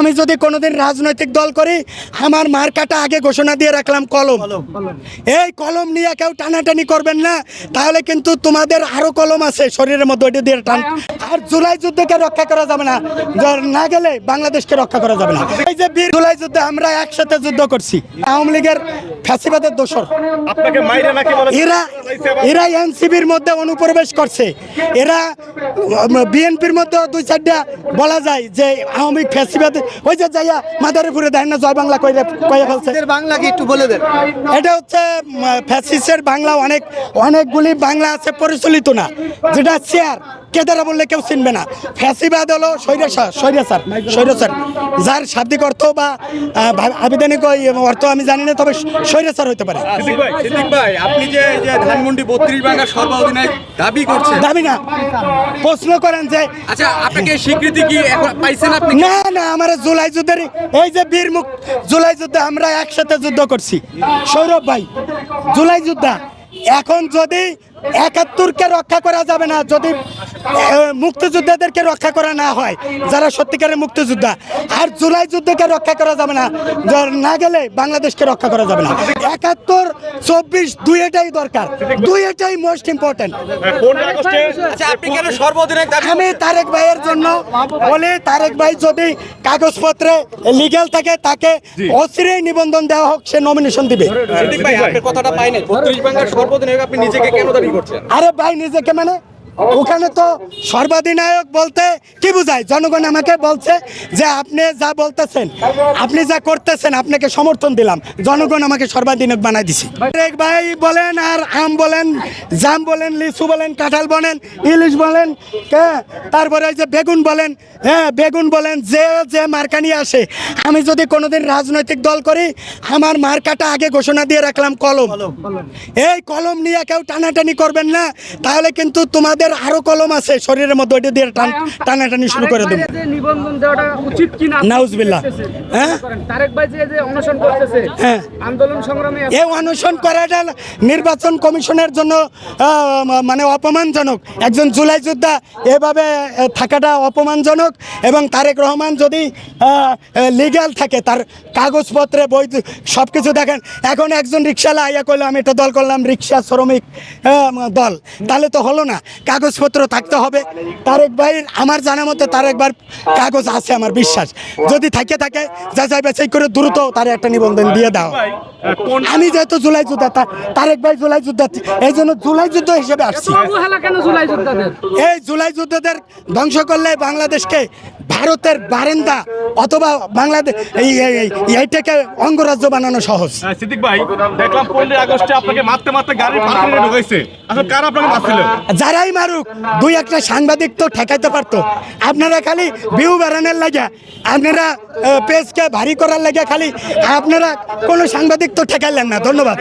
আমি যদি কোনোদিন রাজনৈতিক দল করি আমার মার্কাটা আগে ঘোষণা দিয়ে রাখলাম কলম। এই কলম নিয়ে কেউ টানাটানি করবেন না তাহলে কিন্তু তোমাদের আরও কলম আছে শরীরের মধ্যে ওইটা দিয়ে টান। আর জুলাই যুদ্ধকে রক্ষা করা যাবে না। না গেলে বাংলাদেশকে রক্ষা করা যাবে না। এই যে বীর জুলাই যুদ্ধে আমরা একসাথে যুদ্ধ করছি আওয়ামী লীগের ফ্যাসিবাদের দোষর। আপনাকে মাইরে নাকি বলে এরা এরা এনসিবির মধ্যে অনুপ্রবেশ করছে। এরা বিএনপির মধ্যে দুই চারটা বলা যায় যে আওয়ামী ফ্যাসিবাদ ওই যে যাইয়া মাদারীপুরে দেন না জয় বাংলা কইরে কইয়া ফেলছে। বাংলা কি একটু বলে দেন। এটা হচ্ছে ফ্যাসিসের বাংলা অনেক অনেকগুলি বাংলা আছে পরিচালিত না যেটা চেয়ার কেদারা বললে কেউ চিনবে না। ফ্যাসিবাদ হলো স্বৈরাচার স্বৈরাচার স্বৈরাচার যার শাব্দিক অর্থ বা ওই অর্থ আমি জানি না তবে স্বৈরাচার হতে পারে। ভাই আপনি যে ধানমন্ডি বত্রিশ সর্বাধিনায়ক দাবি করছেন। দাবি না প্রশ্ন করেন যে আচ্ছা আপনাকে স্বীকৃতি কি এখন পাইছেন আপনি? না না আমার জুলাই যুদ্ধের এই যে বীর মুখ জুলাই যুদ্ধে আমরা একসাথে যুদ্ধ করছি। সৌরভ ভাই জুলাই যুদ্ধ। এখন যদি একাত্তরকে রক্ষা করা যাবে না যদি মুক্তিযোদ্ধাদেরকে রক্ষা করা না হয় যারা সত্যিকারের মুক্তিযোদ্ধা। আর জুলাই যুদ্ধকে রক্ষা করা যাবে না না গেলে বাংলাদেশকে রক্ষা করা যাবে না। একাত্তর চব্বিশ দুইটাই দরকার দুইটাই মোস্ট ইম্পর্টেন্ট পনেরো আগস্টে আচ্ছা আপনি কেন সর্বাধিনায়ক দাবি আমি তারেক ভাইয়ের জন্য বলি তারেক ভাই যদি কাগজপত্রে লিগ্যাল থাকে তাকে অচিরেই নিবন্ধন দেওয়া হোক সে নমিনেশন দিবে। সিদ্দিক কথাটা পাই নাই। বত্রিশ আপনি নিজেকে কেন দাবি করছেন? আরে ভাই নিজেকে মানে ওখানে তো সর্বাধিনায়ক বলতে কি বুঝায়? জনগণ আমাকে বলছে যে আপনি যা বলতেছেন আপনি যা করতেছেন আপনাকে সমর্থন দিলাম। জনগণ আমাকে সর্বাধিনায়ক বানাই দিছি। ভাই বলেন আর আম বলেন জাম বলেন লিচু বলেন কাঁঠাল বলেন ইলিশ বলেন হ্যাঁ তারপরে ওই যে বেগুন বলেন হ্যাঁ বেগুন বলেন যে যে মার্কা নিয়ে আসে। আমি যদি কোনোদিন রাজনৈতিক দল করি আমার মার্কাটা আগে ঘোষণা দিয়ে রাখলাম কলম। এই কলম নিয়ে কেউ টানাটানি করবেন না তাহলে কিন্তু তোমাদের আরও কলম আছে শরীরের মধ্যে ওইটা দিয়ে টান টানাটানি শুরু করে দেবো। নিবন্ধন দেওয়াটা উচিত নাউজুবিল্লাহ। হ্যাঁ? তারেক ভাই যে যে অনশন করতেছে হ্যাঁ। আন্দোলন সংগ্রামে এই অনশন করাটা নির্বাচন কমিশনের জন্য মানে অপমানজনক। একজন জুলাই যোদ্ধা এভাবে থাকাটা অপমানজনক এবং তারেক রহমান যদি লিগ্যাল থাকে তার কাগজপত্রে বই সব কিছু দেখেন এখন একজন রিক্সাওয়ালা আইয়া করল আমি একটা দল করলাম রিক্সা শ্রমিক দল। তাহলে তো হলো না। কাগজপত্র থাকতে হবে। তারেক ভাইয়ের আমার জানা মতে তারেকবার কাগজ আছে আমার বিশ্বাস। যদি থাকে থাকে যাচাই বাছাই করে দ্রুত তার একটা নিবন্ধন দিয়ে দাও। আমি যেহেতু জুলাই যোদ্ধা তারেক ভাই জুলাই যোদ্ধা এই জন্য জুলাই যুদ্ধ হিসেবে আসছি। অবহেলা জুলাই যোদ্ধাদের? এই জুলাই যুদ্ধদের ধ্বংস করলে বাংলাদেশকে ভারতের বারেন্দা অথবা বাংলাদেশ এই এই- এই- এইটাকে অঙ্গরাজ্য বানানো সহজ। সিদ্দিক ভাই দেখলাম পনেরো আগস্টে আপনাকে মারতে মারতে গাড়ির ঢুকাইছে। আসলে কারা আপনাকে মারছিল? যারাই মারুক দুই একটা সাংবাদিক তো ঠেকাইতে পারতো। আপনারা খালি ভিউ বেড়ানোর লাগে, আপনারা পেজকে ভারী করার লাগে খালি, আপনারা কোনো সাংবাদিক তো ঠেকাইলেন না। ধন্যবাদ।